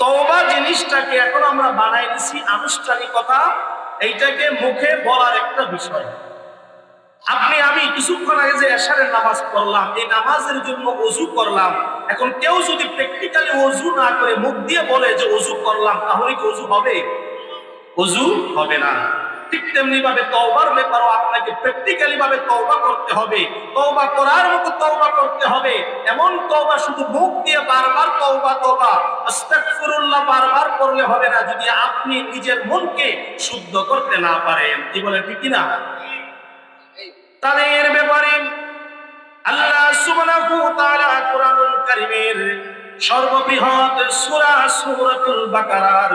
তওবা জিনিসটাকে এখন আমরা বানাই দিছি আনুষ্ঠানিকতা, এইটাকে মুখে বলার একটা বিষয়। আপনি, আমি কিছুক্ষণ আগে যে এশারের নামাজ পড়লাম, এই নামাজের জন্য অজু করলাম, এখন কেউ যদি প্র্যাকটিক্যালি অজু না করে মুখ দিয়ে বলে যে অজু করলাম, তাহলে কি অজু হবে? অজু হবে না। ঠিক তেমনি ভাবে তওবার ব্যাপারও আপনাকে প্র্যাকটিক্যালি ভাবে তওবা করতে হবে। তওবা করার মতো তওবা করতে হবে। এমন তওবা শুধু মুখ দিয়ে বারবার তওবা তওবা, আস্তাগফিরুল্লাহ বারবার করলে হবে না যদি আপনি নিজের মনকে শুদ্ধ করতে না পারেন। কি বলে ঠিক না তাদের ব্যাপারে আল্লাহ সুবহানাহু ওয়া তাআলা কারীমের সর্ববৃহৎ সূরা সূরাতুল বাকারার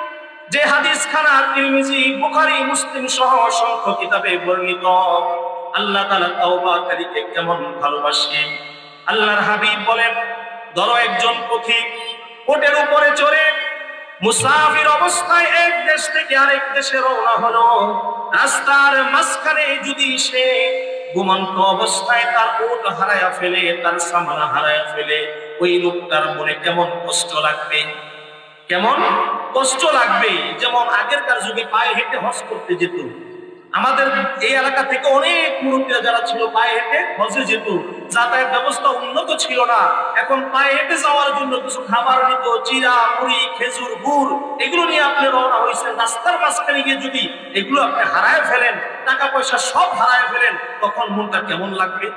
যে হাদিস খানা তিরমিজি, বুখারী, মুসলিম সহ অসংখ্য কিতাবে বর্ণিত। আল্লাহ তাআলা তাওবাকারীকে কেমন ভালোবাসেন আল্লাহর হাবিব বলেন, ধরো একজন পথিক ওটের উপরে চড়ে মুসাফির অবস্থায় এক দেশ থেকে আরেক দেশে রওনা হলো। রাস্তার মাঝখানে যদি সে ঘুমন্ত অবস্থায় তার উট হারায়া ফেলে, তার সামানা হারায়া ফেলে, ওই লোকটার মনে কেমন কষ্ট লাগবে? কেমন? কষ্ট লাগবে। যেমন আগেরকার যুগে পায়ে হেঁটে হজ করতে যেত। আমাদের এই এলাকা থেকে অনেক মুরব্বীরা যারা ছিল পায়ে হেঁটে হজে যেত। যাতায়াত ব্যবস্থা উন্নত ছিল না। এখন পায়ে হেঁটে যাওয়ার জন্য কিছু খাবার নিত, চিরা, মুড়ি, খেজুর, গুড়, এগুলো নিয়ে আপনি রওনা হয়েছেন রাস্তার মাঝখানে গিয়ে যদি এগুলো আপনি হারায় ফেলেন টাকা পয়সা সব হারায় ফেলেন, তখন মনটা কেমন লাগবে?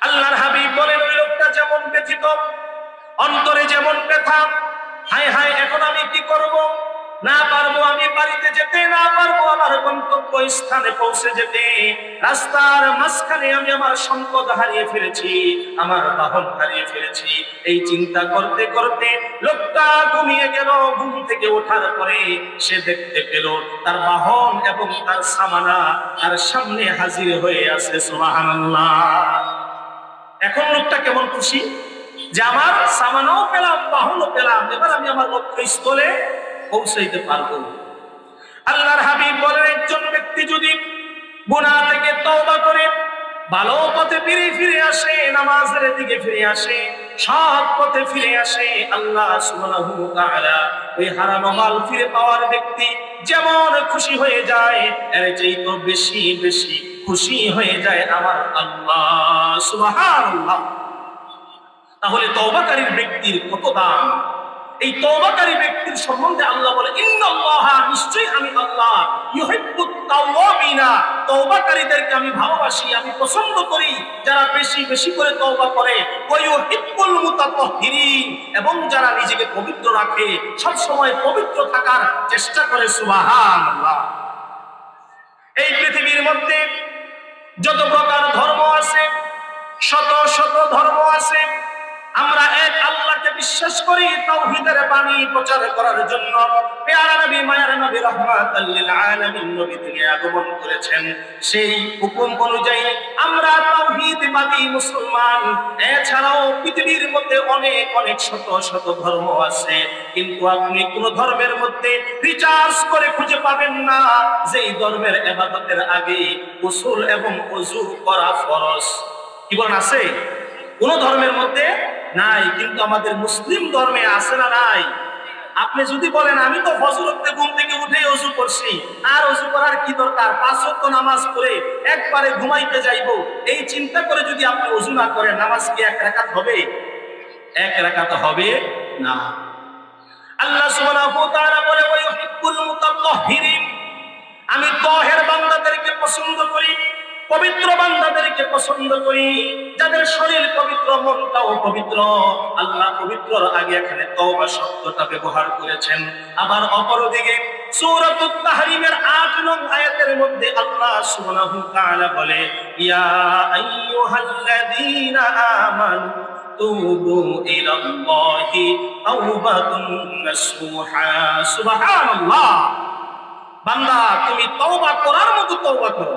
আল্লাহর হাবিব বলেন, ওই লোকটা যেমন ব্যথিত, অন্তরে যেমন ব্যথা হায় হায়, এখন আমি কি করব? না পারব, আমি বাড়িতে যেতে, না পারব, আমার গন্তব্য স্থানে পৌঁছে যেতে। রাস্তার মাঝখানে আমি আমার সম্পদ হারিয়ে ফেলেছি, আমার বাহন হারিয়ে ফেলেছি। এই চিন্তা করতে করতে লোকটা ঘুমিয়ে গেল, ঘুম থেকে ওঠার পরে সে দেখতে পেল তার বাহন এবং তার সামানা তার সামনে হাজির হয়ে আছে, সুবহানাল্লাহ। এখন লোকটা কেমন খুশি? যে আমার সামানও পেলাম বাহনও পেলাম এবার আমি আমার লক্ষ্য স্থলে পৌঁছাইতে পারব। আল্লাহর হাবিব বলেন, একজন ব্যক্তি যদি গুনাহ থেকে তওবা করে, ভালো পথে ফিরে ফিরে আসে, নামাজের দিকে ফিরে আসে, সৎ পথে ফিরে আসে, আল্লাহ সুবহানাহু ওয়া তাআলা ওই হারানো মাল ফিরে পাওয়ার ব্যক্তি যেমন খুশি হয়ে যায়, এর চেয়ে তো বেশি বেশি খুশি হয়ে যায় আমার আল্লাহ সুবহানাল্লাহ। তাহলে তওবাকারীর ব্যক্তির কত দাম? এই তওবাকারী ব্যক্তির সম্বন্ধে আল্লাহ বলে, ইন্নাল্লাহ, নিশ্চয়ই আমি আল্লাহ। ইউহিব্বুত তাওয়াবিনা। তওবাকারীদেরকে আমি ভালোবাসি, আমি পছন্দ করি। যারা বেশি বেশি করে তওবা করে মুতাতাহহিরিন এবং যারা নিজেকে পবিত্র রাখে সব সময় পবিত্র থাকার চেষ্টা করে, সুবহানাল্লাহ। এই পৃথিবীর মধ্যে যত প্রকার ধর্ম আছে, শত শত ধর্ম আছে বিশ্বাস করি তাওহীদের বাণী প্রচার করার জন্য পেয়ারা নবী, মায়ার নবী রাহমাতাল লিল আলামিন নবী তিনি আগমন করেছেন। সেই হুকুম অনুযায়ী আমরা তাওহীদবাদী মুসলমান। এছাড়াও পৃথিবীর মধ্যে অনেক অনেক শত শত ধর্ম আছে। কিন্তু আপনি কোন ধর্মের মধ্যে রিচার্জ করে খুঁজে পাবেন না। যেই ধর্মের ইবাদতের আগে গোসল এবং ওযু করা ফরজ। কি বলেন আছে? কোন ধর্মের মধ্যে নাই, কিন্তু আমাদের মুসলিম ধর্মে আছে না নাই? আপনি যদি বলেন, আমি তো ফজর উঠতে ঘুম থেকে উঠে অজু করছি, আর অজু করার কি দরকার? পাঁচ ওয়াক্ত নামাজ পড়ে একবারে ঘুমাইতে যাইবো। এই চিন্তা করে যদি আপনি অজু না করেন, নামাজ কি এক রাকাত হবে? এক রাকাত হবে না। আল্লাহ আমি তহের বান্দাদেরকে পছন্দ পবিত্র বান্দাদেরকে পছন্দ করি, যাদের শরীর পবিত্র, মনটাও পবিত্র। আল্লাহ পবিত্রর আগে এখানে তওবা শব্দটা ব্যবহার করেছেন। আবার অপরদিকে সূরাতুত তাহরিমের 8 নং আয়াতের মধ্যে আল্লাহ সুবহানাহু তাআলা বলে, ইয়া আইয়ুহাল্লাযীনা আমানু তুবু ইলাল্লাহি তাওবাতুন নাসুহা। সুবহানাল্লাহ। বান্দা, তুমি তওবা করার মতো তওবা করো।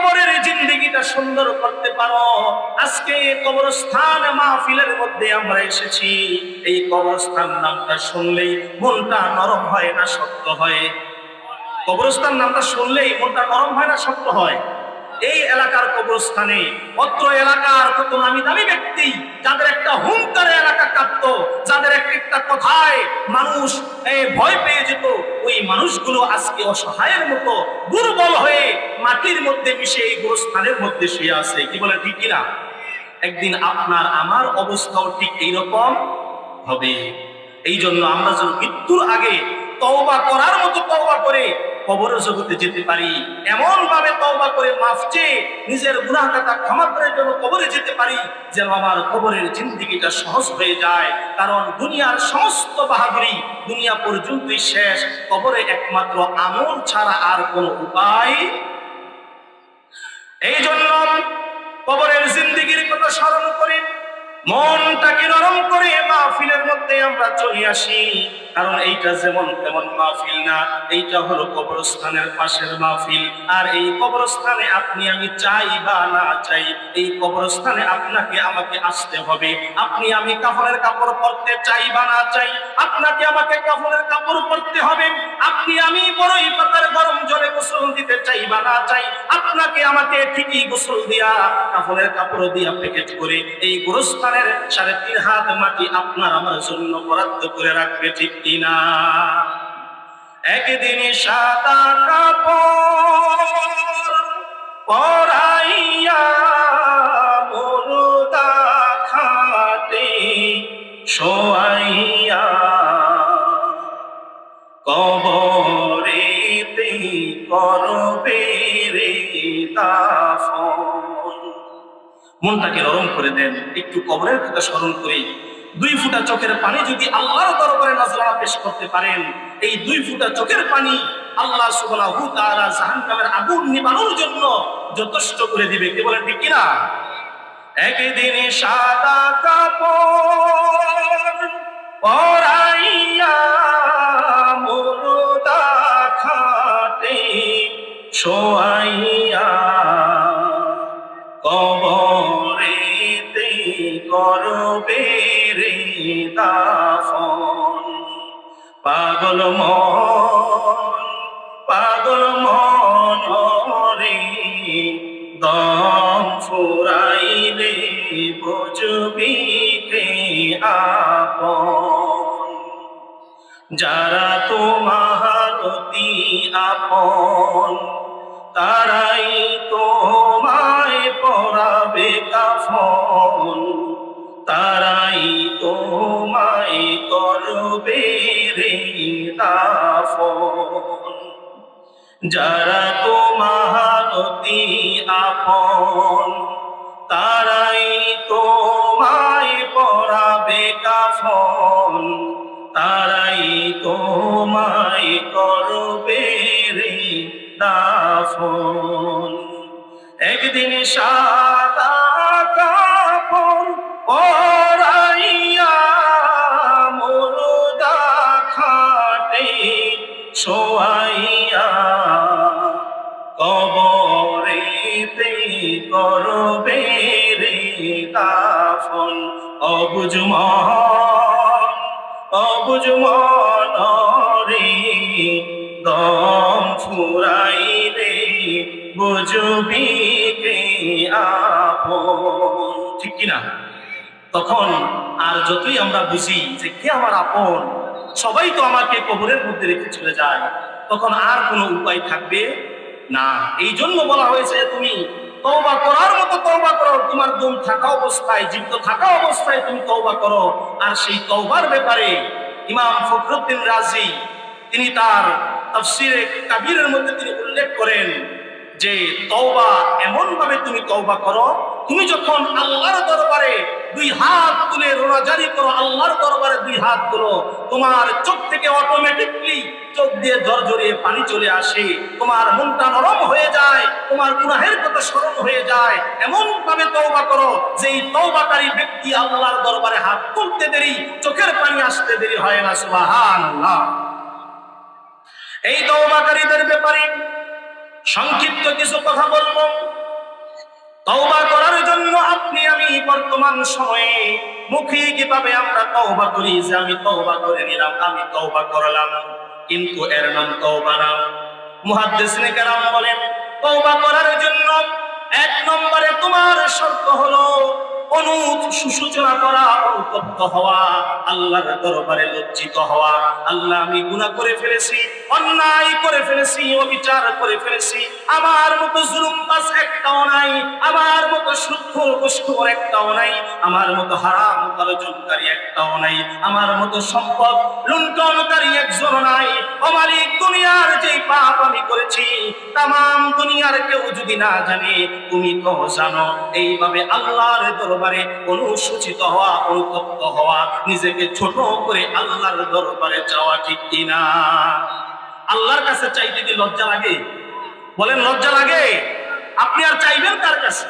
কবরের জিন্দিগিটা সুন্দর করতে পারো। আজকে কবরস্থান মাহফিলের মধ্যে আমরা এসেছি। এই কবরস্থান নামটা শুনলেই মনটা নরম হয় না শক্ত হয়। কবরস্থান নামটা শুনলেই মনটা নরম হয় না শক্ত হয়। এই এলাকার কবরস্থানে, অত্র এলাকার কত নামি দামি ব্যক্তি, যাদের একটা হুঙ্কারে এলাকা কাঁপত, যাদের একটা একটা কথায় মানুষ ভয় পেয়ে যেত, ওই মানুষগুলো আজকে অসহায়ের মতো, দুর্বল হয়ে মাটির মধ্যে মিশে এই গোরস্থানের মধ্যে শুয়ে আছে। কি বলে, ঠিক কিনা? একদিন আপনার আমার অবস্থাও ঠিক এইরকম হবে। এই জন্য আমরা যেন মৃত্যুর আগে তওবা করার মতো তওবা করে কবর জগতে যেতে পারি। এমন ভাবে তওবা করে মাফ চেয়ে নিজের গুনাহ কাটা ক্ষমা করে যেন কবরে যেতে পারি যেন আমার কবরের জিন্দিগিটা সহজ হয়ে যায়। কারণ দুনিয়ার সমস্ত বাহাদুরি দুনিয়া পর্যন্তই শেষ। কবরে একমাত্র আমল ছাড়া আর কোনো উপায় এই জন্য কবরের জিন্দিগির কথা স্মরণ করি মনটাকে নরম করে মাহফিলের মধ্যে আমরা চলে আসি। কারণ এইটা যেমন তেমন মাহফিল না, এইটা হলো কবরস্থানের পাশের মাহফিল। আর এই কবরস্থানে আপনি আমি চাই বা না চাই, এই কবরস্থানে আপনাকে আমাকে আসতে হবে। আপনি আমি কাফনের কাপড় পরতে চাই বা না চাই, আপনাকে আমাকে কাফনের কাপড় পরতে হবে। আপনি আমি বড়ই পাতার গরম জলে গোসল দিতে চাই বা না চাই, আপনাকে আমাকে ঠিকই গোসল দিয়া কাফনের কাপড় দিয়া প্যাকেট করে এই গোরস্থানের সাড়ে তিন হাত মাটি আপনার আমার জন্য বরাদ্দ করে রাখবে, ঠিক কিনা? একদিন সাদা কাপড় পরাইয়া মুর্দা খাতে শোয়াইয়া কবরেতে করবে রে দাফন মনটাকে নরম করে দেন, একটু কবরের কথা স্মরণ করি। দুই ফুটা চোখের পানি যদি আল্লাহর দরবারে নজরানা পেশ করতে পারেন, এই দুই ফুটা চোখের পানি আল্লাহ সুবহানাহু তাআলা জাহান্নামের আগুন নিবানোর জন্য যথেষ্ট করে দিবে। কে বলেন ঠিক কিনা? একদিন সাদা কাপড় পরাইয়া মুর্দা খাটে শোয়াইয়া কবরেতে করবে রে দাফন। পাগল মন পাগল মন রে, দম ফুরাইলে বুঝবি কে আপন। যারা তোমার অতি আপন, তারাই তোমায় পরাবে কাফন। তারাই তো তোমায় করবে রে যারা তোমার অতি আপন, তারাই তো তোমায় পরাবে কাফন। তারাই তো তোমায় করবে রে দাফন। একদিন সাদা শোয়াইয়া কবরেতে করবে রে দাফন অবুজ মন অবুজ মন রে দম ফুরাইলে বুঝবি কে আপন। ঠিক কিনা? তখন আর যতই আমরা বুঝি যে কে আমার আপন সবাই তো আমাকে কবরের মধ্যে রেখে চলে যায়। তখন আর কোনো উপায় থাকবে না। এই জন্য বলা হয়েছে তুমি তওবা করার মতো তওবা করো। তোমার দম থাকা অবস্থায়, জীবিত থাকা অবস্থায় তুমি তওবা করো। আর সেই তওবার ব্যাপারে ইমাম ফখরুদ্দিন রাজি, তিনি তার তাফসিরে কাবিরের মধ্যে তিনি উল্লেখ করেন। যে তওবা এমন ভাবে তুমি তওবা করো, তুমি যখন আল্লাহর দরবারে দুই হাত তুলে রোনাজারি করো, আল্লাহর দরবারে দুই হাত তুলো, তোমার চোখ থেকে অটোমেটিকলি চোখ দিয়ে জর জড়িয়ে পানি চলে আসে, তোমার মনটা নরম হয়ে যায়, তোমার গুনাহের কথা স্মরণ হয়ে যায়। এমন ভাবে তওবা করো যে এই তওবাকারী ব্যক্তি আল্লাহর দরবারে হাত তুলতে দেরি, চোখের পানি আসতে দেরি হয় না, সুবহানাল্লাহ। এই তওবাকারীদের ব্যাপারে সংক্ষিপ্ত কিছু কথা বলব। তওবা করার জন্য আপনি আমি বর্তমান সময়ে মুখে কীভাবে আমরা তওবা করি যে আমি তওবা করে নিলাম, আমি তওবা করলাম, কিন্তু এর নাম তওবা না। মুহাদ্দিসিনে কেরাম বলেন, তওবা করার জন্য এক নম্বরে তোমার শর্ত হলো অনুত সুসূচনা করা, অনুতপ্ত হওয়া, আল্লাহর দরবারে লজ্জিত হওয়া। আল্লাহ, আমি গুনাহ করে ফেলেছি, অন্যায় করে ফেলেছি, অবিচার করে ফেলেছি। আমার মতো জুলুম বাস একটাও নাই, আমার মতো শুদ্ধ ঘুষখোর একটাও নাই, আমার মতো হারাম উপার্জনকারী একটাও নাই, আমার মতো সম্পদ লুণ্ঠনকারী একজন নাই। অমালিক দুনিয়ার যে পাপ আমি করেছি তাম দুনিয়ার কেউ যদি না জানে, তুমি তো জানো, এইভাবে আল্লাহর দরবারে অনুসূচিত হওয়া, অনুতপ্ত হওয়া, নিজেকে ছোট করে আল্লাহর দরবারে যাওয়া ঠিক কিনা? আল্লাহর কাছে চাইতে কি লজ্জা লাগে? বলেন, লজ্জা লাগে। আপনি আর চাইবেন তার কাছে?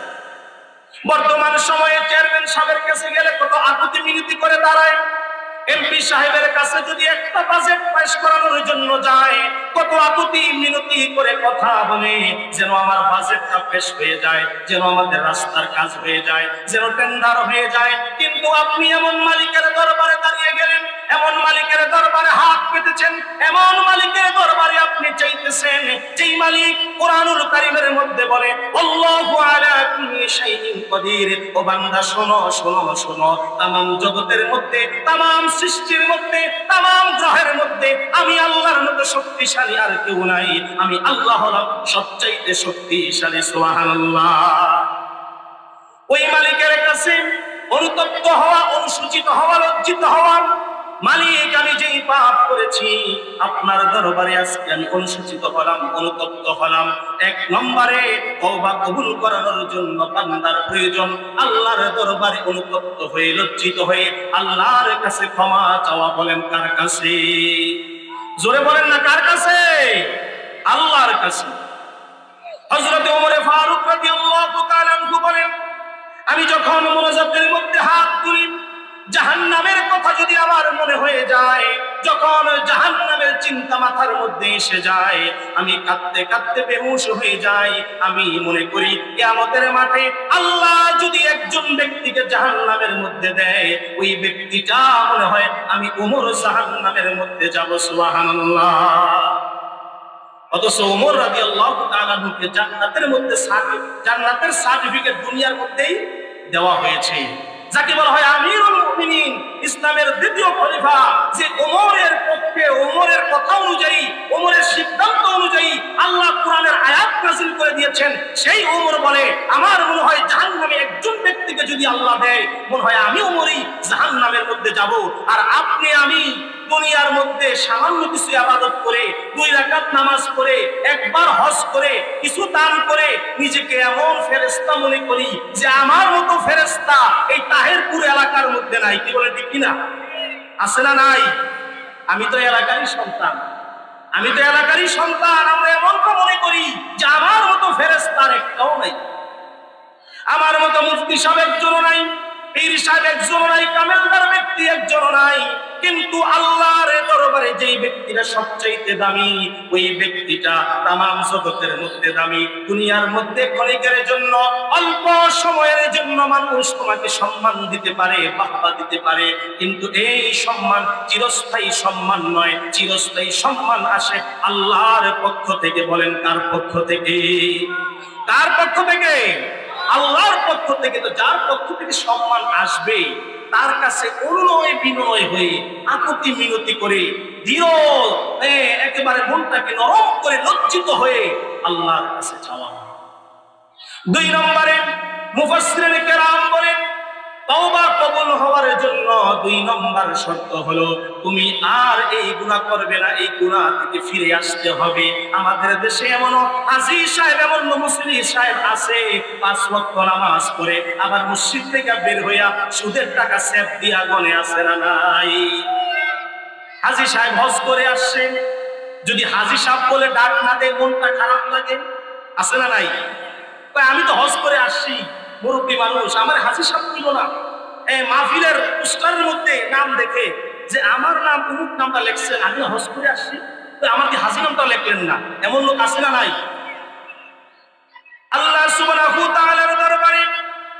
বর্তমান সময়ে চেয়ারম্যান সাহেবের কাছে গেলে কত আকুতি মিনতি করে দাঁড়ায়। এমপি সাহেবের কাছে যদি একটা বাজেট পাশ করানোর জন্য যায়, কত আকুতি, মিনতি করে কথা বলে, যেন আমার বাজেটটা পেশ হয়ে যায়, যেন আমাদের রাস্তার কাজ হয়ে যায়, যেন টেন্ডার হয়ে যায়। কিন্তু আপনি এমন মালিকের দরবারে দাঁড়িয়ে গেলেন, এমন মালিকের দরবারে হাত পেতেছেন, এমন মালিকের দরবারে যেই মালিক কোরআনুল কারিমের মধ্যে বলে, আল্লাহু আলা কুল্লি শাইইন কদির। ও বান্দা, শোনো শোনো শোনো। তামাম জগতের মধ্যে, তামাম সৃষ্টির মধ্যে, তামাম গ্রহের মধ্যে আমি আল্লাহর মতো শক্তিশালী আর কেউ নাই। আমি আল্লাহ হলাম সবচাইতে শক্তিশালী, সুবহানাল্লাহ। ওই মালিকের কাছে অনুতপ্ত হওয়া, অনুসূচিত হওয়া, লজ্জিত হওয়া মালিক, আমি যেই পাপ করেছি, আপনার দরবারে আজকে আমি অনুসূচিত হলাম, অনুতপ্ত হলাম। এক নম্বরে তওবা কবুল করানোর জন্য বান্দার প্রয়োজন। আল্লাহর দরবারে অনুতপ্ত হয়ে, লজ্জিত হয়ে আল্লাহর কাছে ক্ষমা চাওয়া বলেন কার কাছে? জোরে বলেন না কার কাছে? আল্লাহর কাছে। হযরত ওমর ফারুক রাদিয়াল্লাহু তাআলা বলেন, আমি যখন মোনাজাতের মধ্যে হাত তুলি, জাহান্নামের কথা যখন জাহান্নামের চিন্তা মাথার মধ্যে এসে যায়। আমি কাঁদতে কাঁদতে বেহুশ হয়ে যাই। আমি মনে করি, কিয়ামতের মাঠে আল্লাহ যদি একজন ব্যক্তিকে জাহান্নামের মধ্যে দেয়, ওই ব্যক্তিটা মনে হয় আমি উমর জাহান্নামের মধ্যে যাব, সুবহানাল্লাহ। অথচ ওমর রাজি আল্লাহ তাআলাকে জান্নাতের মধ্যে জান্নাতের সার্টিফিকেট দুনিয়ার মধ্যেই দেওয়া হয়েছে। যাকে বলা হয় আমিরুল ইসলামের দ্বিতীয় খলিফা, যে ওমরের পক্ষে, ওমরের কথা অনুযায়ী, ওমরের সিদ্ধান্ত অনুযায়ী আল্লাহ কোরআনের আয়াত নাযিল করে দিয়েছেন। সেই ওমর বলে, আমার মনে হয় জাহান্নামে একজন ব্যক্তিকে যদি আল্লাহ দেয়, মনে হয় আমি ওমরই জাহান্নামের মধ্যে যাব। আর আপনি আমি দুনিয়ার মধ্যে সামান্য কিছু আবাদত করে, দুই রাকাত নামাজ পড়ে, একবার হজ করে, কিছু দান করে, নিজেকে এমন ফেরেস্তা মনে করি যে আমার মতো ফেরেস্তা এই তাহেরপুর এলাকার মধ্যে নাই। কি বলে ঠিক কিনা? আছে না নাই? আমি তো এলাকারই সন্তান। আমি তো এলাকারই সন্তান, আমরা এমন তো মনে করি যে আমার মতো ফেরেস্তার একটাও নাই। আমার মতো মুফতি সাহেব জন্য নাই। পীর একজন নাই, কামেলদার ব্যক্তি একজন নাই। কিন্তু আল্লাহর দরবারে যেই ব্যক্তিটা সবচাইতে দামি, ওই ব্যক্তিটা তামাম জগতের মধ্যে দামি। দুনিয়ার মধ্যে ক্ষণিকের জন্য, অল্প সময়ের জন্য মানুষ তোমাকে সম্মান দিতে পারে, বাহবা দিতে পারে। কিন্তু এই সম্মান চিরস্থায়ী সম্মান নয়। চিরস্থায়ী সম্মান আসে আল্লাহর পক্ষ থেকে। বলেন কার পক্ষ থেকে? কার পক্ষ থেকে? আল্লাহর পক্ষ থেকে তো যার পক্ষ থেকে সম্মান আসবে তার কাছে অনুনয় বিনয় হয়ে আকুতি মিনতি করে দৃঢ় একেবারে মনটাকে নরম করে লজ্জিত হয়ে আল্লাহর কাছে চাওয়া দুই নম্বরে মুফাসসিরিন কেরাম বলেন তওবা কবুল হওয়ার জন্য দুই নম্বর শর্ত হলো, তুমি আর এই গুনাহ করবে না, এই গুনাহ থেকে ফিরে আসতে হবে। আমাদের দেশে এমন হাজি সাহেব, এমন মুসলি সাহেব আছে, পাঁচ ওয়াক্ত নামাজ পড়ে, আবার মসজিদ থেকে বের হইয়া সুদের টাকা সেফ দিয়া গনে আছে না নাই? হাজি সাহেব হজ করে আসছেন যদি হাজি সাহেব বলে ডাক না দেয়, মনটা খারাপ লাগে, আছে না নাই? আমি তো হজ করে আসছি। মুরব্বী মানুষ, আমার হাসি সাপ দিল না। মাহফিলের পুস্টারের মধ্যে নাম দেখে যে আমার নাম অমুক নামটা লেখছে আমি হস করে আসছি। তো আমার কি হাজি নামটা লেখলেন না? এমন লোক আছে না নাই? আল্লাহ সুবহানাহু তাআলার দরবারে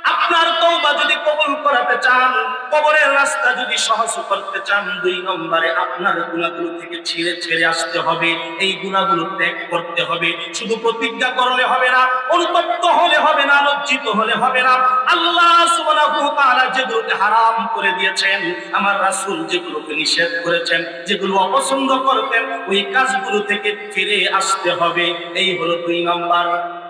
আপনার তওবা যদি কবুল করাতে চান, কবরের রাস্তা যদি সহজ করতে চান, দুই নম্বরে আপনার গুনাহগুলো থেকে ছেড়ে ছেড়ে আসতে হবে। এই গুনাহগুলো ত্যাগ করতে হবে। শুধু প্রতিজ্ঞা করলে হবে না, অনুতপ্ত হলে হবে না, লজ্জিত হলে হবে না। আল্লাহ সুবহানাহু ওয়া তাআলা যেগুলোকে হারাম করে দিয়েছেন, আমার রাসূল যেগুলোকে নিষেধ করেছেন, যেগুলো অপছন্দ করতেন, ওই কাজগুলো থেকে ফিরে আসতে হবে। এই হলো দুই নম্বর।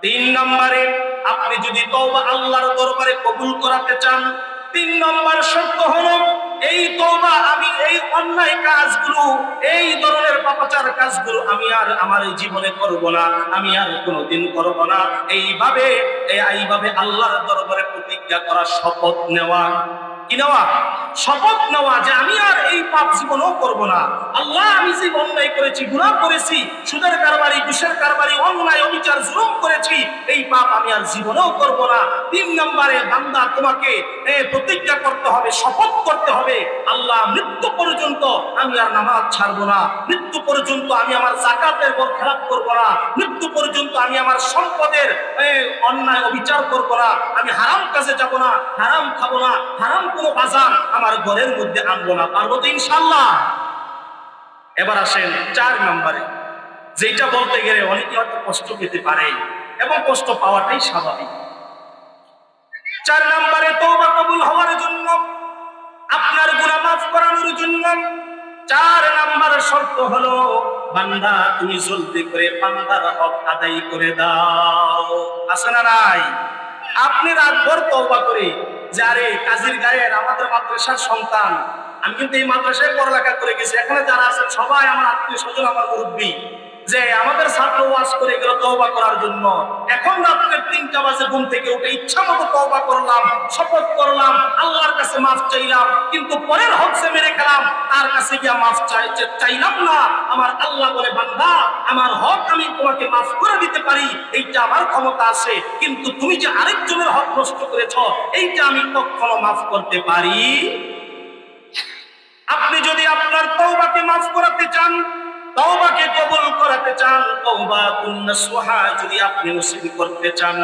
তিন নম্বরে, আপনি যদি তওবা আল্লাহর দরবারে কবুল করাতে চান, তিন নম্বর শর্ত হলো, এই তওবা আমি, এই অন্যায় কাজগুলো, এই ধরনের পাপাচার কাজগুলো আমি আর আমার জীবনে করব না, আমি আর কোনোদিন করব না। এইভাবে, এই- এইভাবে আল্লাহর দরবারে প্রতিজ্ঞা করা শপথ নেওয়া। নেওয়া, শপথ নেওয়া যে আমি আর এই পাপ জীবনও করব না। আল্লাহ, আমি যে অন্যায় করেছি, গুনাহ করেছি, সুদের কারবারি কারবারি, অন্যায়, অবিচার, জুলুম করেছি, এই পাপ আমি আর জীবনেও করব না। তিন নম্বরে তোমাকে প্রতিজ্ঞা করতে হবে, শপথ করতে হবে। আল্লাহ, মৃত্যু পর্যন্ত আমি আর নামাজ ছাড়বো না। মৃত্যু পর্যন্ত আমি আমার জাকাতের পর খেলাপ করব না। মৃত্যু পর্যন্ত আমি আমার সম্পদের অন্যায়, অবিচার করব না। আমি হারাম কাজে যাব না, হারাম খাব না, হারাম কোনো বাজার আমার ঘরের মধ্যে আনব না, পারব তো ইনশাল্লাহ। এবার আসেন চার নম্বরে। যেটা বলতে গেলে অনেকে হয়তো কষ্ট পেতে পারে এবং কষ্ট পাওয়াটাই স্বাভাবিক। চার নম্বরে কবুল হওয়ার জন্য, আপনার গুনাহ মাফ করানোর জন্য। চার নাম্বার শর্ত হলো, বান্দা, তুমি জলদি করে বান্দার হক আদায় করে দাও। আছে না নাই? আপনি রাতভর তওবা করে যে আরে কাজীর গায়ের আমাদের মাদ্রাসার সন্তান। আমি কিন্তু এই মাদ্রাসায় পড়ালেখা করে গেছি। এখানে যারা আছেন, সবাই আমার আত্মীয় স্বজন আমার মুরব্বী। যে আমাদের ছাত্র ওয়াজ করে গেল তওবা করার জন্য। এখন রাত্রে তিনটা বাজে ঘুম থেকে উঠে ইচ্ছা মতো তওবা করলাম, শপথ করলাম, আল্লাহর কাছে মাফ চাইলাম, কিন্তু পরের হক সে মেরে খেলাম, তার কাছে গিয়া মাফ চাই চাইলাম না। আমার আল্লাহ বলে, বান্দা, আমার হক আমি তোমাকে মাফ করে দিতে পারি, এইটা আমার ক্ষমতা আছে, কিন্তু তুমি যে আরেকজনের হক নষ্ট করেছ, এইটা আমি কখনো মাফ করতে পারি? আপনি যদি আপনার তওবাকে মাফ করাতে চান তওবাকে কবুল করাতে চান তওবা কুন্নাসুহা যদি আপনি নসিব করতে চান।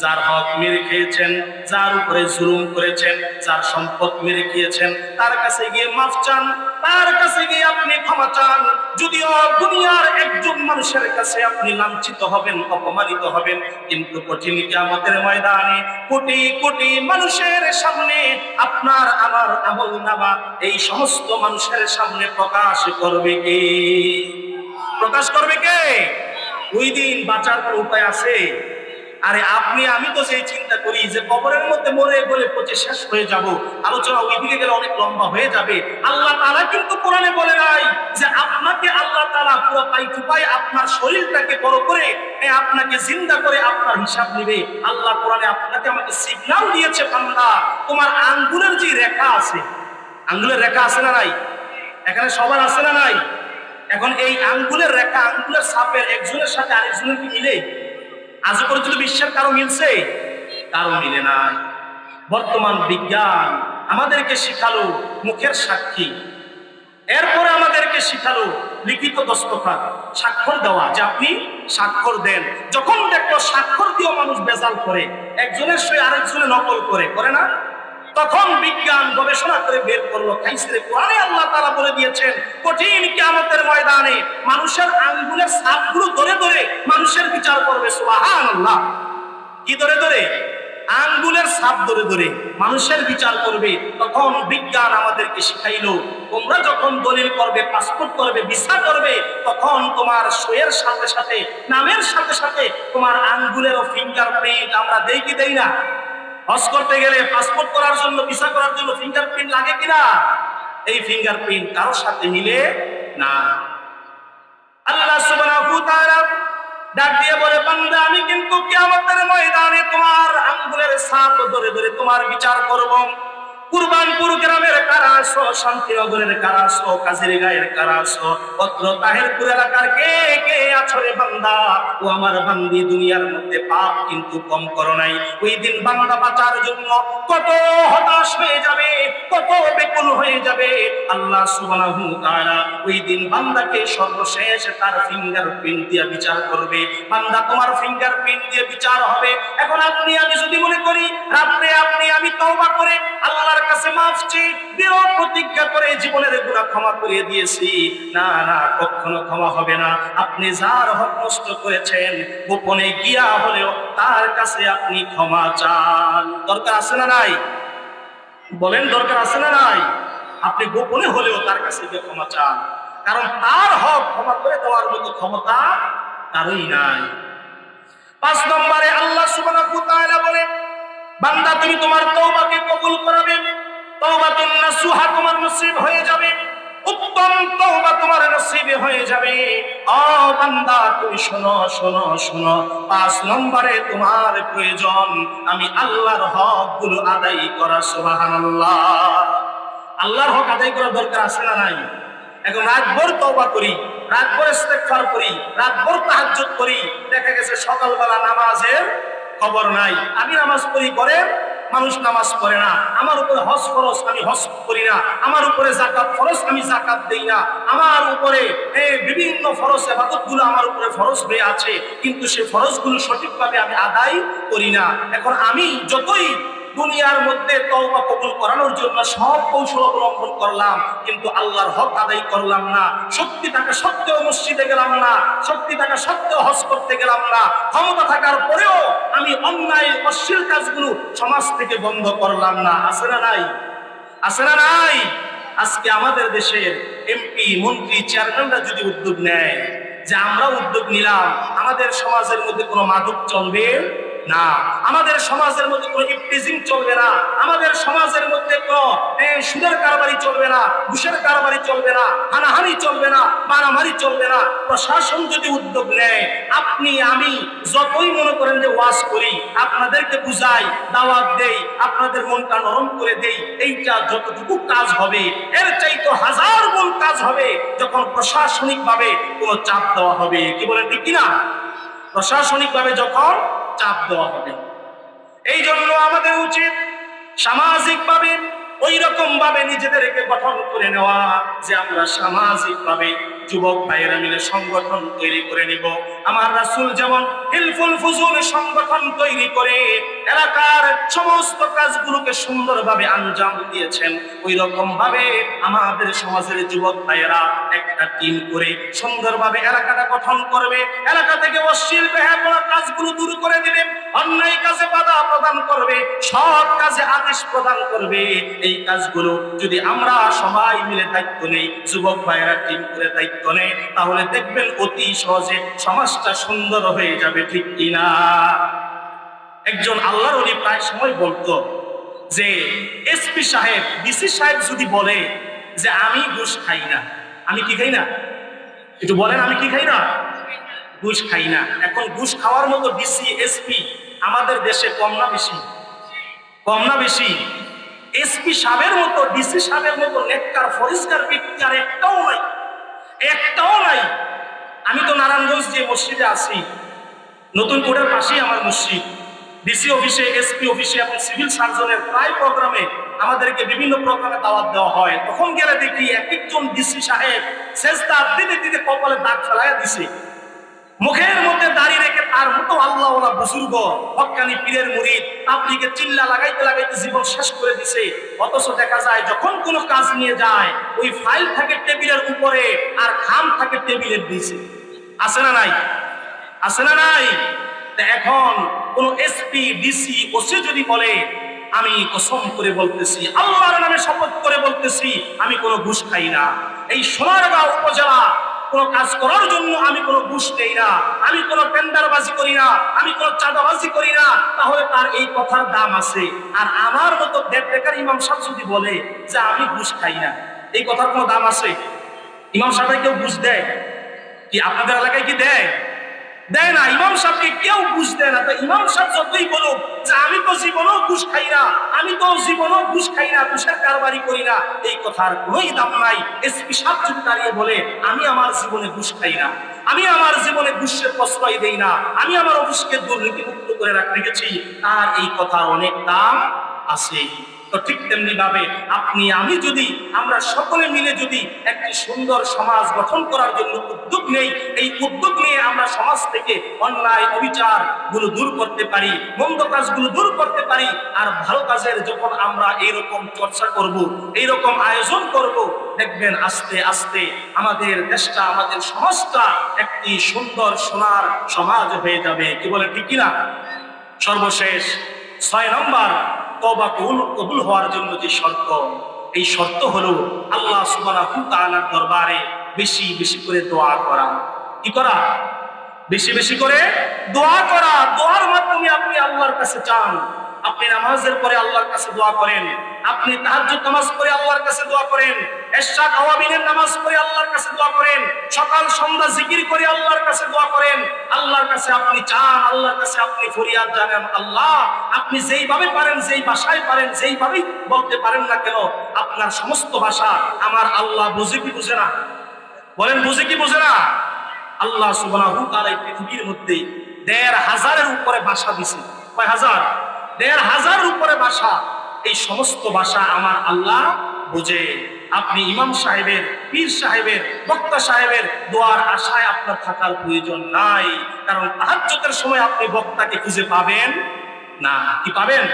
যার হক মেরে খেয়েছেন, যার উপরে জুলুম করেছেন, যার সম্পদ মেরে খেয়েছেন, তার কাছে গিয়ে মাফ চান, তার কাছে গিয়ে আপনি ক্ষমা চান। যদিও দুনিয়ার একজন মানুষের কাছে আপনি লাঞ্ছিত হবেন, অপমানিত হবেন, কিন্তু কঠিন আমাদের ময়দানে কোটি কোটি মানুষের সামনে আপনার আমার আমল নামা এই সমস্ত মানুষের সামনে প্রকাশ করবে কে? প্রকাশ করবে কে? ওই দিন বাঁচার কোনো উপায় আছে? আরে আপনি, আমি তো সেই চিন্তা করি যে কবরের মধ্যে মরে বলে পচে শেষ হয়ে যাব। আলোচনা ওইদিকে গেলে অনেক লম্বা হয়ে যাবে। আল্লাহ তাআলা কিন্তু কোরআনে বলে নাই যে আপনাকে আল্লাহ তাআলা পুরো পাই টুপাই আপনার শরীরটাকে বড় করে আপনাকে জিন্দা করে আপনার হিসাব নেবে। আল্লাহ কোরআনে আপনাকে আমাকে সিগন্যাল দিয়েছে, বান্দা, তোমার আঙ্গুলের যে রেখা আছে, আঙ্গুলের রেখা আছে না নাই? এখানে সবার আছে না নাই? এখন এই আঙ্গুলের রেখা, আঙ্গুলের সাপের একজনের সাথে আরেকজনের মিলে? আজ পর্যন্ত বিশ্বের কারও মিলছে? কারও মিলে না। বর্তমান বিজ্ঞান আমাদেরকে শিখালো মুখের সাক্ষী। এরপরে আমাদেরকে শিখালো লিখিত দস্তখত, স্বাক্ষর দেওয়া, যে আপনি স্বাক্ষর দেন। যখন দেখল স্বাক্ষর দিয়েও মানুষ বেজাল করে, একজনের সে আরেকজনে নকল করে করে না? বিজ্ঞান গবেষণা করে বের করল। খাইসরে কোরআনে আল্লাহ তারা বলে দিয়েছেন, কঠিন কিয়ামতের ময়দানে মানুষের আঙ্গুলের সাপগুলো ধরে ধরে মানুষের বিচার করবে। সুবহানাল্লাহ। কি ধরে ধরে? আঙ্গুলের সাপ ধরে ধরে মানুষের বিচার করবে। তখন বিজ্ঞান আমাদেরকে শিখাইলো, তোমরা যখন দলিল করবে, পাসপোর্ট করবে, ভিসা করবে, তখন তোমার সইয়ের সাথে সাথে, নামের সাথে সাথে তোমার আঙ্গুলেরও ফিঙ্গার প্রিন্ট আমরা দেই কি দেই না? হজ করতে গেলে পাসপোর্ট করার জন্য ভিসা করার জন্য ফিঙ্গারপ্রিন্ট লাগে কিনা? এই ফিঙ্গারপ্রিন্ট কারোর সাথে মিলে না। আল্লাহ সুবহানাহু তাআলা ডাক দিয়ে বলে, বান্দা, আমি কিন্তু কিয়ামতের ময়দানে তোমার আঙ্গুলের ছাপ ধরে ধরে তোমার বিচার করব। কুরবানপুর গ্রামের কারা আসো শান্তিনগরের কারা আসো কাজির গায়ের কারা আসো অত্র তাহেরপুর এলাকার কে কে আছো রে বান্দা? ও আমার বান্দি দুনিয়ার মধ্যে পাপ কিন্তু কম করো নাই। ওই দিন বান্দা বাঁচার জন্য কত হতাশ হয়ে যাবে, কত বেকুল হয়ে যাবে। আল্লাহ সুবহানাহু তাআলা ওই দিন বান্দাকে সর্বশেষ তার ফিঙ্গারপ্রিন্ট দিয়ে বিচার করবে। বান্দা, তোমার ফিঙ্গার প্রিন্ট দিয়ে বিচার হবে। এখন আপনি, আমি যদি মনে করি, রাত্রে আপনি, আমি তওবা করে আল্লাহর কাছে মাফ চেয়ে দৃঢ় প্রতিজ্ঞা করে জীবনের গুনাহ ক্ষমা করে দিয়েছি। না না, কখনো ক্ষমা হবে না। আপনি যার হক নষ্ট করেছেন, গোপনে গিয়া হলেও তার কাছে আপনি ক্ষমা চান। দরকার আছে না নাই? বলেন, দরকার আছে না নাই? আপনি গোপনে হলেও তার কাছে গিয়ে ক্ষমা চান। কারণ তার হক ক্ষমা করে দেওয়ার মতো ক্ষমতা কারোই নাই। পাঁচ নম্বরে আল্লাহ সুবহানাহু ওয়া তাআলা বলে বান্দা, তুমি তোমার তওবাকে কবুল করাবে তওবাতুন নাসুহা তোমার নসিব হয়ে যাবে, উত্তম তওবা তোমার নসিবে হয়ে যাবে। ও বান্দা, তুমি শোনো শোনো শোনো, পাঁচ নম্বরে তোমার প্রয়োজন, আমি আল্লাহর হকগুলো আদায় করা, সুবহানাল্লাহ। আল্লাহর হক আদায় করার দরকার আছে না নাই? এখন রাতভর তওবা করি রাতভর ইস্তেগফার করি রাতভর তাহাজ্জুদ করি, দেখা গেছে সকালবেলা নামাজের খবর নাই। আমি নামাজ পড়ি করে মানুষ নামাজ পড়ে না। আমার উপরে হস ফরজ আমি হস করি না। আমার উপরে জাকাত ফরজ আমি জাকাত দেই না। আমার উপরে বিভিন্ন ফরজ এবাদতগুলো আমার উপরে ফরজ হয়ে আছে। কিন্তু সে ফরজগুলো সঠিকভাবে আমি আদায় করি না। এখন আমি যতই দুনিয়ার মধ্যে তওবা কবুল করানোর জন্য সব কৌশল অবলম্বন করলাম, কিন্তু আল্লাহর হক আদায় করলাম না। শক্তি থাকা সত্ত্বেও মসজিদে গেলাম না, শক্তি থাকা সত্ত্বেও হজ করতে গেলাম না। ক্ষমতা থাকার পরেও আমি অন্যায় অশ্লীল কাজগুলো সমাজ থেকে বন্ধ করলাম না। আছে না নাই? আছে না নাই? আজকে আমাদের দেশের এমপি মন্ত্রী, চেয়ারম্যানরা যদি উদ্যোগ নেয়, যে আমরা উদ্যোগ নিলাম, আমাদের সমাজের মধ্যে কোনো মাদক চলবে? না। আমাদের সমাজের মধ্যে কোনো ইফটিজিং চলবে না। আমাদের সমাজের মধ্যে কোনো সুদের কারবারি চলবে না, ঘুষের কারবারি চলবে না, হানাহানি চলবে না, মারামারি চলবে না। প্রশাসন যদি উদ্যোগ নেয়, আপনি, আমি যতই মনে করেন যে ওয়াজ করি, আপনাদেরকে বুঝাই, দাওয়াত দেই, আপনাদের মনটা নরম করে দেই, এইটা যতটুকু কাজ হবে, এর চাইতো হাজার গুণ কাজ হবে যখন প্রশাসনিকভাবে কোনো চাপ দেওয়া হবে। কি বলেন ঠিক কিনা? প্রশাসনিক ভাবে যখন চাপ দেওয়া হবে। এই জন্য আমাদের উচিত সামাজিক ভাবে ওই রকম ভাবে নিজেদেরকে গঠন করে নেওয়া যে আমরা সামাজিক ভাবে যুবক ভাইয়েরা মিলে সংগঠন তৈরি করে নিব। আমার রাসূল যেমন হিলফুল ফুজুল সংগঠন তৈরি করে এলাকার সমস্ত কাজগুলোকে সুন্দরভাবে আঞ্জাম দিয়েছেন ওই রকম ভাবে আমাদের সমাজের যুবক ভাইয়েরা একটা টিম করে সুন্দরভাবে এলাকাটা গঠন করবে। এলাকা থেকে অশ্লীল বেহাপনা কাজগুলো দূর করে দিবে। অন্যায় কাজে বাধা প্রদান করবে, সৎ কাজে আদেশ প্রদান করবে। এই কাজগুলো যদি আমরা সবাই মিলে দায়িত্ব নেই, যুবক ভাইয়েরা টিম করে দায়িত্ব নেই তাহলে দেখবেন অতি সহজে সমাজটা সুন্দর হয়ে যাবে, ঠিক কিনা? একজন আল্লাহর অলি প্রায় সময় বলতো যে এসপি সাহেব, ডিসি সাহেব যদি বলে যে, আমি ঘুষ খাই না, আমি কি খাই না? একটু বলেন, আমি কি খাই না? ঘুষ খাই না। এখন ঘুষ খাওয়ার মতো ডিসি এসপি আমাদের দেশে কম না বেশি? কম না বেশি? এসপি সাহেবের মতো ডিসি সাহেবের মতো নেককার ফরিস্কার ব্যক্তি আর একটাও নাই। একটাও নাই। আমি তো নারায়ণগঞ্জ যে মসজিদে আছি, নতুন কোর্টের পাশেই আমার মসজিদ। ডিসি অফিসে এসপি অফিসে এবং সিভিল সার্জনের প্রায় প্রোগ্রামে আমাদেরকে বিভিন্ন প্রোগ্রামে দাওয়াত দেওয়া হয়। তখন গেলে দেখি এক একজন ডিসি সাহেব, শেষদার দিতে দিতে কপালে দাগ ফেলাইয়া দিছে। মুখের মধ্যে দাঁড়িয়ে রেখে তার মতো আল্লাহ ওলা বুজুর্গ, হকানি পীরের মুরিদ, তাবলিগে চিল্লা লাগাইতে লাগাইতে জীবন শেষ করে দিছে। অথচ দেখা যায়, যখন কোনো কাজ নিয়ে যায়, ওই ফাইল থাকে টেবিলের উপরে আর খাম থাকে টেবিলের নিচে। আছে না নাই? আছে না নাই? এখন কোন এসপি ডিসি ওসি যদি বলে, আমি কসম করে বলতেছি, আল্লাহর নামে শপথ করে বলতেছি, আমি কোনো ঘুষ খাই না। এই সোনারগাঁও উপজেলা কোনো কাজ করার জন্য আমি কোনো ঘুষ দেই না, আমি কোনো টেন্ডারবাজি করি না, আমি কোনো চাঁদাবাজি করি না, তাহলে তার এই কথার দাম আছে। আর আমার মতো দেব বেকার ইমাম সাহেব যদি বলে যে আমি ঘুষ খাই না, এই কথার কোনো দাম আছে? ইমাম সাহেব কেউ ঘুষ দেয়? কি আপনাদের এলাকায় কি দেয়? দেয় না, ইমাম সাহেবকে কেউ ঘুষ দেয় না। তো ইমাম সাহেব যতই বলুক যে আমি তো জীবনও ঘুষ খাই না, আমি তো জীবনও ঘুষ খাই না, ঘুষের কারবারি করি না, এই কথার কোনোই দাম নাই। এসপি সাহেব যদি দাঁড়িয়ে বলে, আমি আমার জীবনে ঘুষ খাই না, আমি আমার জীবনে ঘুষের প্রশ্রয় দেই না, আমি আমার অফিসকে দুর্নীতিমুক্ত করে রাখতে গেছি। তার এই কথার অনেক দাম আছে তো ঠিক তেমনি ভাবে আপনি, আমি যদি, আমরা সকলে মিলে যদি একটি সুন্দর সমাজ গঠন করার জন্য উদ্যোগ নেই, এই উদ্যোগ নিয়ে আমরা সমাজ থেকে অন্যায় অবিচারগুলো দূর করতে পারি, মন্দ কাজগুলো দূর করতে পারি, আর ভালো কাজের যখন আমরা এইরকম চর্চা করব, এইরকম আয়োজন করব, দেখবেন আস্তে আস্তে আমাদের দেশটা, আমাদের সমাজটা একটি সুন্দর সোনার সমাজ হয়ে যাবে। কি বলে, ঠিক কিনা? সর্বশেষ ছয় নম্বর তবা কবুল কবুল হওয়ার জন্য যে শর্ত, এই শর্ত হলো আল্লাহ সুবহানাহু তাআলার দরবারে বেশি বেশি করে দোয়া করা। কি করা? বেশি বেশি করে দোয়া করা। দোয়ার মাধ্যমে আপনি আল্লাহর কাছে চান। আপনি নামাজের পরে আল্লাহর কাছে দোয়া করেন। আপনি তাহাজ্জুদ নামাজ পড়ে আল্লাহর কাছে দোয়া করেন। এশাক আওয়াবিনের নামাজ পড়ে আল্লাহর কাছে দোয়া করেন। সকাল, সন্ধ্যা জিকির করে আল্লাহর কাছে দোয়া করেন। আল্লাহর কাছে আপনি চান, আল্লাহর কাছে আপনি ফরিয়াদ জানেন। আল্লাহ, আপনি যেইভাবে পারেন, যেই ভাষায় পারেন, যেইভাবেই বলতে পারেন না কেন, আপনার সমস্ত ভাষা আমার আল্লাহ বুঝে কি বুঝে না? বলেন, বুঝে কি বুঝে না? আল্লাহ সুবহানাহু তাআলা এই পৃথিবীর মধ্যে দেড় হাজারের উপরে ভাষা দিছে। কয় হাজার? দেড় হাজার উপরে বাসা, এই সমস্ত বাসা আমার আল্লাহ বুঝে। আপনি ইমাম সাহেবের, পীর সাহেবের, বক্তা সাহেবের দোয়ার আশায় আপনার থাকার প্রয়োজন নাই। কারণ তাহাজের সময় আপনি বক্তাকে খুঁজে পাবেন না। কি পাবেন?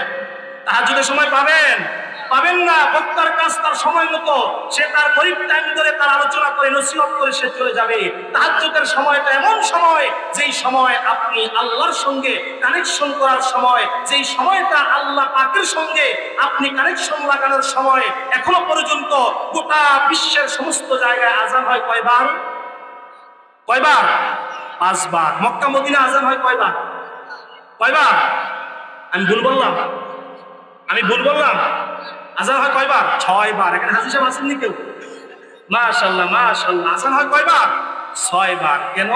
তাহাজের সময় পাবেন। পাবেন না বক্তার কাজ তার সময় মতো। সে তার গরিব টাইম ধরে তার আলোচনা করে, নসিহত করে সে চলে যাবে। তাহাজ্জুদের সময়টা এমন সময়, যেই সময় আপনি আল্লাহর সঙ্গে কানেকশন করার সময়, যেই সময়টা আল্লাহ পাকের সঙ্গে আপনি কানেকশন লাগানোর সময়, এখনও পর্যন্ত গোটা বিশ্বের সমস্ত জায়গায় আজান হয় কয়বার? কয়বার? পাঁচবার। মক্কা মদিনা আজান হয় কয়বার? কয়বার? আমি ভুল বললাম? আমি ভুল বললাম? আজান হয় কয়বার? ছয় বার এখানে হাজির সাহেব আসেননি কেউ? মাশাল্লাহ মাশাল্লাহ আজান হয় কয়বার? ছয় বার কেন?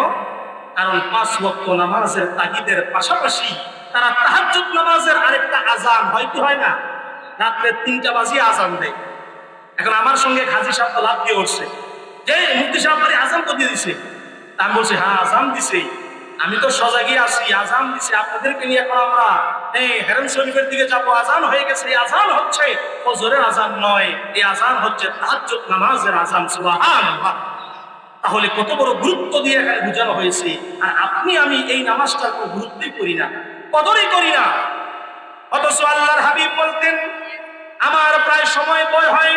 কারণ পাঁচ ওয়াক্ত নামাজের তাগিদের পাশাপাশি তারা তাহাজ্জুদ নামাজের আরেকটা আজান হয় কি হয় না? রাত্রে তিনটা বাজিয়ে আজান দেয়। এখন আমার সঙ্গে হাজির সাহেব লাভ দিয়ে উঠছে। যে মুক্তি সাহেব আজান তো দিয়ে দিছে। আমি বলছি হ্যাঁ আজান দিছে। আমি তো সজাগই আছি, আজান দিছে। আপনাদেরকে নিয়ে এখন আমরা শরীফের দিকে আজান হয়ে গেছে আজান হচ্ছে আজান নয় আজান হচ্ছে নামাজের তাহলে কত বড় গুরুত্ব দিয়ে বোঝানো হয়েছে, আর আপনি, আমি এই নামাজটার কোনো গুরুত্বই করি না, কদরই করি না। অথচ আল্লাহর হাবিব বলতেন, আমার প্রায় সময় বয় হয়,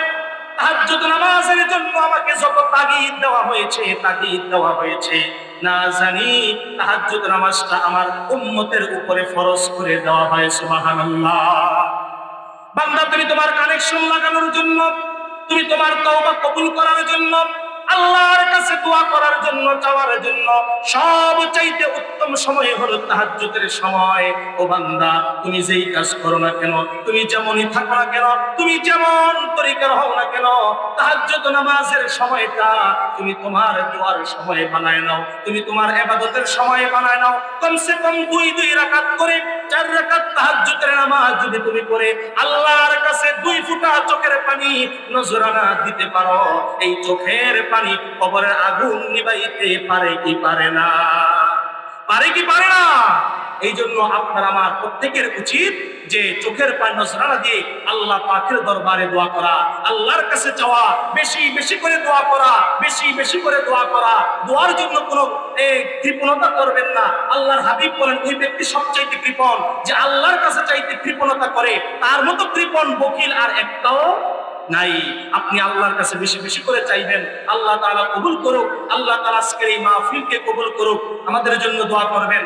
তাহাজ্জুদ নামাজের জন্য আমাকে যত তাগিদ দেওয়া হয়েছে, তাগিদ দেওয়া হয়েছে। না জানি তাহাজ্জুদ নামাজটা আমার উম্মতের উপরে ফরজ করে দেওয়া হয়, সুবহানাল্লাহ। বান্দা, তুমি তোমার কানেকশন লাগানোর জন্য, তুমি তোমার তওবা কবুল করার জন্য আল্লাহর কাছে দোয়া করার জন্য, চাওয়ার জন্য সব চাইতে উত্তম সময় হলো তাহাজ্জুদের সময়। ও বান্দা, তুমি যেই কাজ করো না কেন, তুমি যেমনই থাকো না কেন, তুমি যেমন তরিকার হও না কেন, তাহাজ্জুদ নামাজের সময়টা তুমি তোমার দোয়ার সময় বানায় নাও, তুমি তোমার ইবাদতের সময় বানায় নাও। কমসে কম দুই দুই রাকাত করে চার রাকাত তাহাজ্জুদের নামাজ যদি তুমি করে আল্লাহর কাছে দুই ফুটা চোখের পানি নজরানা দিতে পারো। এই চোখের পানি কবরের আগুন নিবাইতে পারে কি পারে না? পারে কি পারে না? এই জন্য আপনার আমার প্রত্যেকের উচিত যে চোখের পানি নজরানা দিয়ে আল্লাহ পাকের দরবারে দোয়া করা, আল্লাহর কাছে চাওয়া, বেশি বেশি করে দোয়া করা, বেশি বেশি করে দোয়া করা। দোয়ার জন্য কোনো কৃপণতা করবেন না। আল্লাহর হাবিব বলেন, ওই ব্যক্তি সবচাইতে কৃপণ। যে আল্লাহর কাছে চাইতে কৃপণতা করে, তার মতো কৃপণ, বকিল আর একটাও নাই। আপনি আল্লাহর কাছে বেশি বেশি করে চাইবেন। আল্লাহ তাআলা কবুল করুক। আল্লাহ তালা আজকের এই মাহফিলকে কবুল করুক। আমাদের জন্য দোয়া করবেন।